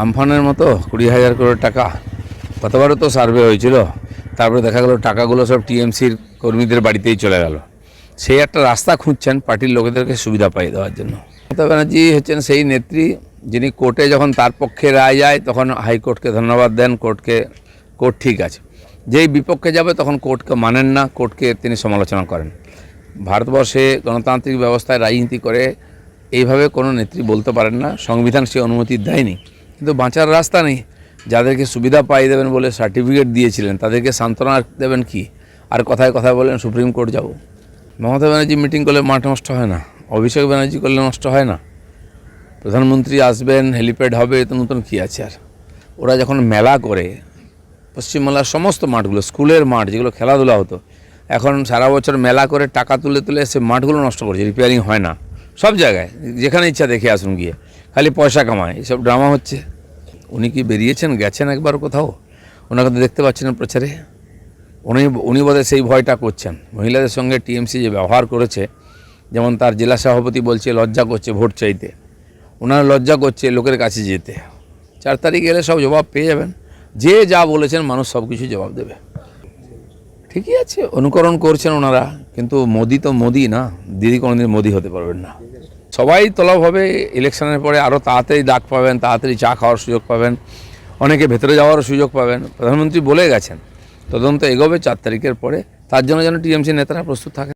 আমফানের মতো কুড়ি হাজার কোটি টাকা। কতবারও তো সার্ভে হয়েছিল, তারপরে দেখা গেল টাকাগুলো সব টিএমসির কর্মীদের বাড়িতেই চলে গেল। সেই একটা রাস্তা খুঁজছেন পার্টির লোকেদেরকে সুবিধা পাই দেওয়ার জন্য। মমতা ব্যানার্জি হচ্ছেন সেই নেত্রী, যিনি কোর্টে যখন তার পক্ষে রায় যায়, তখন হাইকোর্টকে ধন্যবাদ দেন কোর্টকে কোর্ট ঠিক আছে। যেই বিপক্ষে যাবে, তখন কোর্টকে মানেন না কোর্টকে তিনি সমালোচনা করেন। ভারতবর্ষে গণতান্ত্রিক ব্যবস্থায় রাজনীতি করে এইভাবে কোনো নেত্রী বলতে পারেন না, সংবিধান সে অনুমতি দেয়নি। কিন্তু বাঁচার রাস্তা নেই। যাদেরকে সুবিধা পাই দেবেন বলে সার্টিফিকেট দিয়েছিলেন, তাদেরকে সান্ত্বনা দেবেন কি? আর কথায় কথায় বলেন সুপ্রিম কোর্ট যাব। মমতা ব্যানার্জি মিটিং করলে মাঠ নষ্ট হয় না, অভিষেক ব্যানার্জি করলে নষ্ট হয় না। প্রধানমন্ত্রী আসবেন, হেলিপ্যাড হবে তো নতুন কী আছে আর। ওরা যখন মেলা করে, পশ্চিমবাংলার সমস্ত মাঠগুলো, স্কুলের মাঠ যেগুলো খেলাধুলা হতো, এখন সারা বছর মেলা করে টাকা তুলে তুলে সে মাঠগুলো নষ্ট করছে রিপেয়ারিং হয় না। সব জায়গায়, যেখানে ইচ্ছা দেখে আসুন গিয়ে, খালি পয়সা কামায়, এসব ড্রামা হচ্ছে। উনি কি বেরিয়েছেন? গেছেন একবার কোথাও? ওনাকে তো দেখতে পাচ্ছেন না প্রচারে। উনি উনি বোধহয় সেই ভয়টা করছেন। মহিলাদের সঙ্গে টিএমসি যে ব্যবহার করেছে, যেমন তার জেলা সভাপতি বলছে, লজ্জা করছে ভোট চাইতে। ওনারা লজ্জা করছে লোকের কাছে যেতে। চার তারিখ এলে সব জবাব পেয়ে যাবেন। যে যা বলেছেন, মানুষ সব কিছু জবাব দেবে। ঠিকই আছে, অনুকরণ করছেন ওনারা। কিন্তু মোদি তো মোদি না, দিদি কোনোদিন মোদি হতে পারবেন না। সবাই তলব হবে ইলেকশনের পরে আরও তাড়াতাড়ি ডাক পাবেন, তাড়াতাড়ি চা খাওয়ার সুযোগ পাবেন, অনেকে ভেতরে যাওয়ারও সুযোগ পাবেন। প্রধানমন্ত্রী বলে গেছেন, তদন্ত এগোবে চার তারিখের পরে, তার জন্য যেন টিএমসি নেতারা প্রস্তুত থাকে